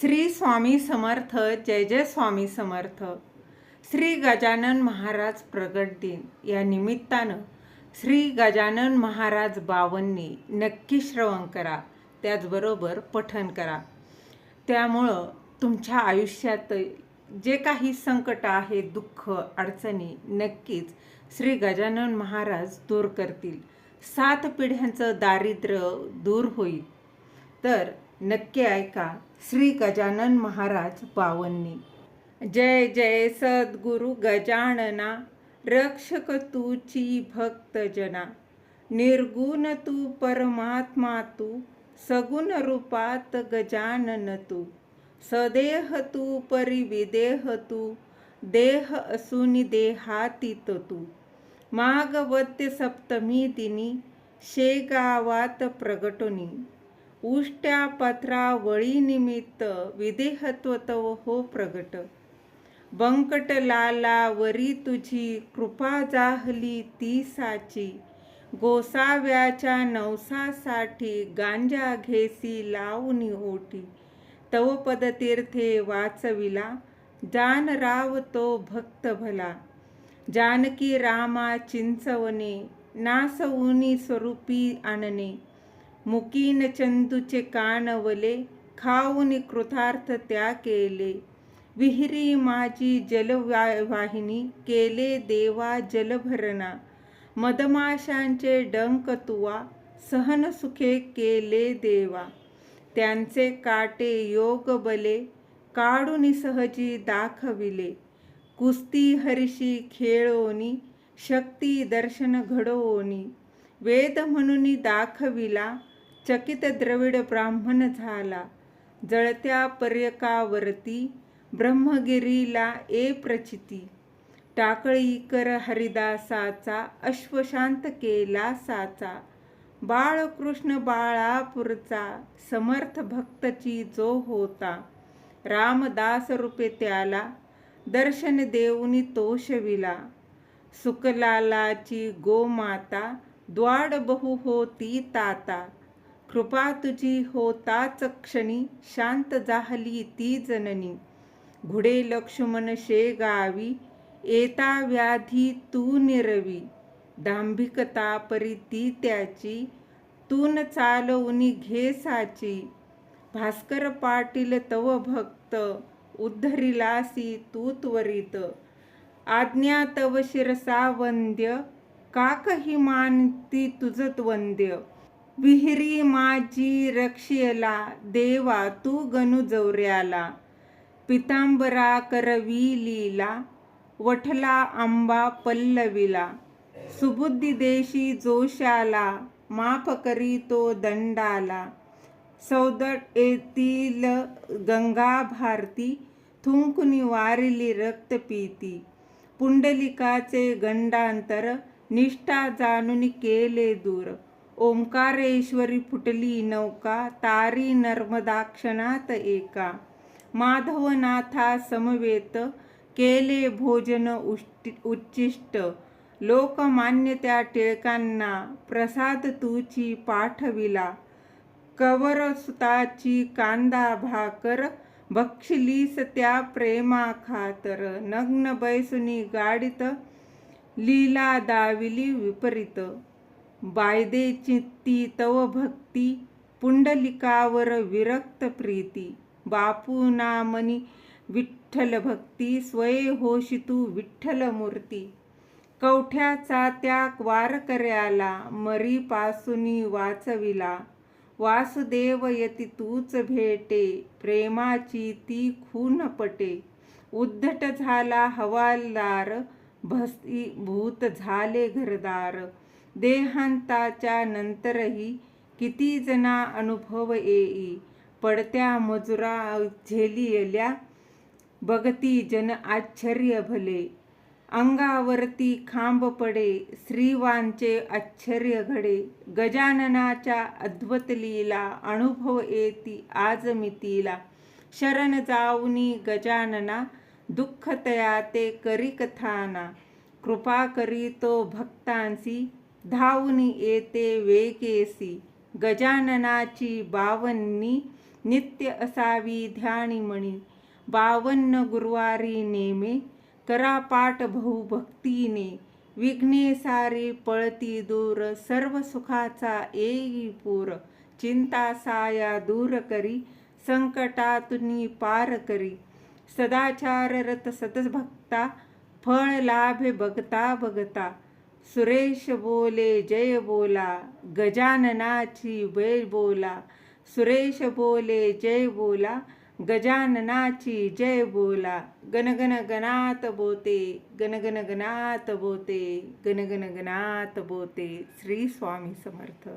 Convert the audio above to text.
श्री स्वामी समर्थ जय जय स्वामी समर्थ. श्री गजानन महाराज प्रगट दिन. या निमित्तानं श्री गजानन महाराज बावन्नी नक्की श्रवण करा. त्याचबरोबर पठन करा. त्यामुळं तुमच्या आयुष्यात जे काही संकट आहे दुःख अडचणी नक्कीच श्री गजानन महाराज दूर करतील. सात पिढ्यांचं दारिद्र्य दूर होईल. तर नक्की ऐका. श्री गजानन महाराज बावन्नी. जय जय सद्गुरु गजानना. रक्षक तूची भक्तजना निर्गुण तू परमात्मा तू. सगुण रूपात गजानन तू. सदेह तू परिविदेह तू. देह असूनि देहातीत तू. मागवत्य सप्तमी दिनी शेगावात प्रगटुनी. उष्ट्या पत्रावळी निमित्त हो प्रगट. बंकट लालावरी तुझी कृपा जाहली ती साची गोसाव्याच्या नवसासाठी गांजा घेसी लावणी ओटी. तव पदतीर्थे वाचविला जान राव तो भक्त भला. जानकी रामा चिंचवणे नासऊनी स्वरूपी आणणे. मुकीन चंदूचे कानवले खाऊन कृतार्थ त्या केले विहिरी माझी जलवाहिनी केले देवा जलभरणा मदमाशांचे डंक तुवा सहन सुखे केले देवा त्यांचे काटे योग बले काढून सहजी दाखविले कुस्ती हरिशी खेळोनी शक्ती दर्शन घडवोनी वेद म्हणून दाखविला चकित द्रविड ब्राह्मण झाला जळत्या पर्यकावरती ब्रह्मगिरीला ए प्रचिती. टाकळीकर हरिदासाचा अश्वशांत केला साचा. बाळकृष्ण बाळापूरचा समर्थ भक्तची जो होता. रामदास रूपे त्याला दर्शन देऊनी तोषविला. सुकलालाची गोमाता द्वाड बहु होती ताता. कृपा तुझी होताच क्षणी शांत जाहली ती जननी. घुडे लक्ष्मण शेगावी येता व्याधी तू निरवी. दांभिकता परी ती त्याची तून चालवनी घे साची. भास्कर पाटील तव भक्त उद्धरिलासी तू त्वरित आज्ञा तव शिरसा वंद्य काकही मानती तुझत वंद्य विहिरी माझी रक्षियला देवा तू गणू जवऱ्याला पितांबरा करवी लीला वठला आंबा पल्लवीला. सुबुद्धी देशी जोशाला माफ करी तो दंडाला. सौदट येतील गंगा भारती थुंकुनी वारिली रक्तपीती पुंडलिकाचे गंडांतर निष्ठा जाणून केले दूर. ओंकारेश्वरी फुटली नौका तारी नर्मदाक्षणात एका. माधवनाथा समवेत केले भोजन उष्टी उच्चिष्ट. लोकमान्य त्या टिळकांना प्रसाद तुची पाठविला. कवरसुताची कांदा भाकर बक्षलीस त्या प्रेमा खातर नग्न बैसुनी गाडीत लीला दाविली विपरीत. बायदे चित्ती तव भक्ती पुंडलिकावर विरक्त प्रीती. बापू नामनी विठ्ठल भक्ती स्वये होशितू विठ्ठल मूर्ती. कवठ्याचा त्या वारकऱ्याला मरीपासूनी वाचविला. वासुदेव यती तूच भेटे प्रेमाची ती खून पटे. उद्धट झाला हवालदार भस्ती भूत झाले घरदार. देहांताच्या नंतरही किती जना अनुभव येई. पडत्या मजुरा झेलियल्या बघती जन आश्चर्य भले. अंगावरती खांब पडे श्रीवांचे आश्चर्य घडे. गजाननाच्या अद्वत लीला अनुभव येती आज मितीला शरण जाऊनी गजानना दुःख तया ते करी कथाना. कृपा करीतो भक्तांसी धावून येते वेकेसी गजाननाची बावन्नी नित्य असावी ध्यानीमणी. बावन्न गुरुवारी नेमे करा पाठ भाऊ भक्तीने. विघ्ने सारी पळती दूर सर्व सुखाचा येई पूर. चिंता साया दूर करी संकटातुनी पार करी. सदाचार रत सतभक्ता फळ लाभे बघता बघता. सुरेश बोले जय बोला गजाननाची जय बोला. सुरेश बोले जय बोला गजाननाची जय बोला. गणगण गणात बोते गणगण गणात बोते गणगण गणात बोते. श्री स्वामी समर्थ.